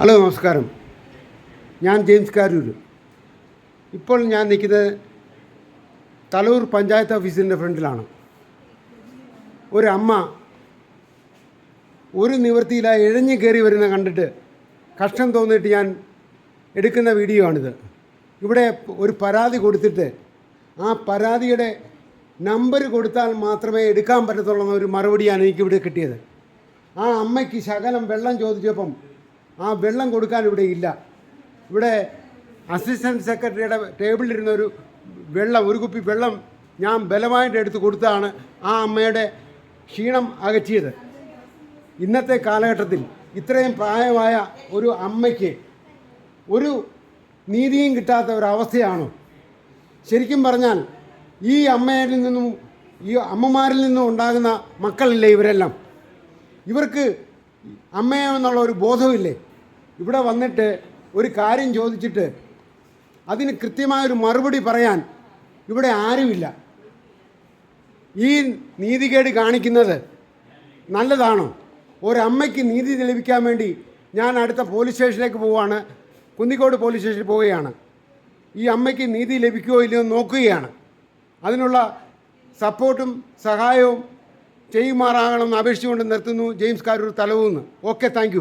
Hello നമസ്കാരം. ഞാൻ James Karoor ഇപ്പോൾ ഞാൻ നിൽക്കുന്നത് തലൂർ പഞ്ചായത്ത് ഓഫീസിന്റെ ഫ്രണ്ടിലാണ്. ഒരു അമ്മ ഒരു നിവൃത്തിയിലായി ഇഴഞ്ഞു കയറി വരുന്ന കണ്ടിട്ട് കഷ്ടം തോന്നിയിട്ട് ഞാൻ എടുക്കുന്ന വീഡിയോ ആണിത്. ഇവിടെ ഒരു പരാതി കൊടുത്തിട്ട് ആ പരാതിയുടെ നമ്പർ കൊടുത്താൽ മാത്രമേ എടുക്കാൻ പറ്റത്തുള്ളൂ എന്നൊരു മറുപടിയാണ് എനിക്കിവിടെ കിട്ടിയത്. ആ അമ്മയ്ക്ക് ശകലം വെള്ളം ചോദിച്ചപ്പം ആ വെള്ളം കൊടുക്കാൻ ഇവിടെ ഇല്ല. ഇവിടെ അസിസ്റ്റന്റ് സെക്രട്ടറിയുടെ ടേബിളിലിരുന്ന ഒരു വെള്ളം ഒരു കുപ്പി വെള്ളം ഞാൻ ബലമായിട്ട് എടുത്ത് കൊടുത്താണ് ആ അമ്മയുടെ ക്ഷീണം അകറ്റിയത്. ഇന്നത്തെ കാലഘട്ടത്തിൽ ഇത്രയും പ്രായമായ ഒരു അമ്മയ്ക്ക് ഒരു നീതിയും കിട്ടാത്ത ഒരവസ്ഥയാണോ ശരിക്കും പറഞ്ഞാൽ ഈ അമ്മയിൽ നിന്നും ഈ അമ്മമാരിൽ നിന്നും ഉണ്ടാകുന്ന മക്കളില്ലേ ഇവരെല്ലാം? ഇവർക്ക് അമ്മയെന്നുള്ള ഒരു ബോധമില്ലേ ഇവിടെ വന്നിട്ട് ഒരു കാര്യം ചോദിച്ചിട്ട് അതിന് കൃത്യമായൊരു മറുപടി പറയാൻ ഇവിടെ ആരുമില്ല. ഈ നീതികേട് കാണിക്കുന്നത് നല്ലതാണോ? ഒരമ്മയ്ക്ക് നീതി ലഭിക്കാൻ വേണ്ടി ഞാൻ അടുത്ത പോലീസ് സ്റ്റേഷനിലേക്ക് പോവുകയാണ്. കുന്നിക്കോട് പോലീസ് സ്റ്റേഷനിൽ പോവുകയാണ്. ഈ അമ്മയ്ക്ക് നീതി ലഭിക്കുകയോ ഇല്ലയോ നോക്കുകയാണ്. അതിനുള്ള സപ്പോർട്ടും സഹായവും ചെയ്യുമാറാകണമെന്ന് അപേക്ഷിച്ചുകൊണ്ട് നിർത്തുന്നു ജെയിംസ് കാരൂർ തലവൂന്ന്. Okay thank